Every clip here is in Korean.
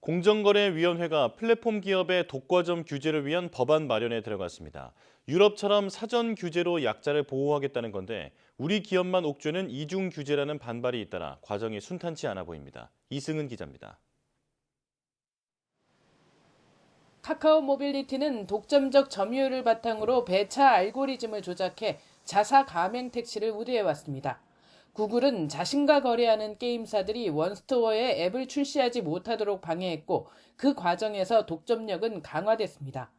공정거래위원회가 플랫폼 기업의 독과점 규제를 위한 법안 마련에 들어갔습니다. 유럽처럼 사전 규제로 약자를 보호하겠다는 건데 우리 기업만 옥죄는 이중 규제라는 반발이 잇따라 과정이 순탄치 않아 보입니다. 이승은 기자입니다. 카카오 모빌리티는 독점적 점유율을 바탕으로 배차 알고리즘을 조작해 자사 가맹 택시를 우대해 왔습니다. 구글은 자신과 거래하는 게임사들이 원스토어에 앱을 출시하지 못하도록 방해했고 그 과정에서 독점력은 강화됐습니다.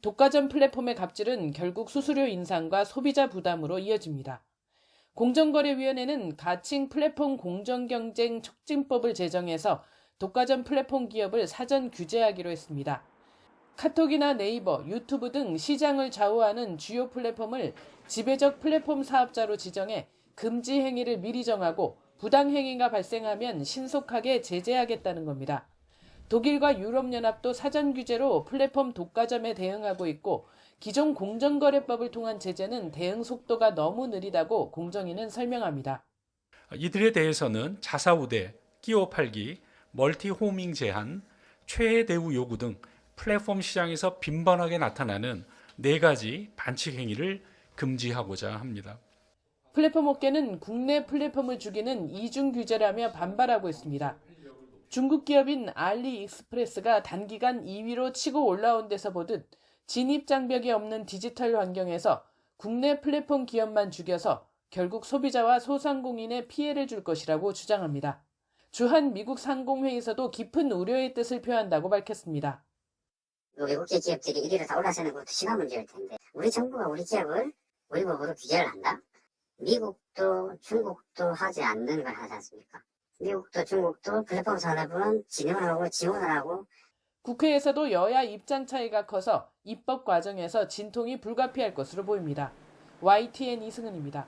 독과점 플랫폼의 갑질은 결국 수수료 인상과 소비자 부담으로 이어집니다. 공정거래위원회는 가칭 플랫폼 공정경쟁 촉진법을 제정해서 독과점 플랫폼 기업을 사전 규제하기로 했습니다. 카톡이나 네이버, 유튜브 등 시장을 좌우하는 주요 플랫폼을 지배적 플랫폼 사업자로 지정해 금지 행위를 미리 정하고 부당 행위가 발생하면 신속하게 제재하겠다는 겁니다. 독일과 유럽연합도 사전 규제로 플랫폼 독과점에 대응하고 있고 기존 공정거래법을 통한 제재는 대응 속도가 너무 느리다고 공정위는 설명합니다. 이들에 대해서는 자사 우대, 끼워 팔기, 멀티 호밍 제한, 최애 대우 요구 등 플랫폼 시장에서 빈번하게 나타나는 네 가지 반칙 행위를 금지하고자 합니다. 플랫폼 업계는 국내 플랫폼을 죽이는 이중 규제라며 반발하고 있습니다. 중국 기업인 알리익스프레스가 단기간 2위로 치고 올라온 데서 보듯 진입 장벽이 없는 디지털 환경에서 국내 플랫폼 기업만 죽여서 결국 소비자와 소상공인에 피해를 줄 것이라고 주장합니다. 주한 미국 상공회의에서도 깊은 우려의 뜻을 표한다고 밝혔습니다. 그 외국계 기업들이 1위로 다 올라서는 것도 심한 문제일 텐데 우리 정부가 우리 기업을 우리 법으로 규제를 한다? 미국도 중국도 하지 않는 걸 하지 않습니까? 미국도 중국도 플랫폼 산업은 진흥을 하고 지원을 하고 국회에서도 여야 입장 차이가 커서 입법 과정에서 진통이 불가피할 것으로 보입니다. YTN 이승은입니다.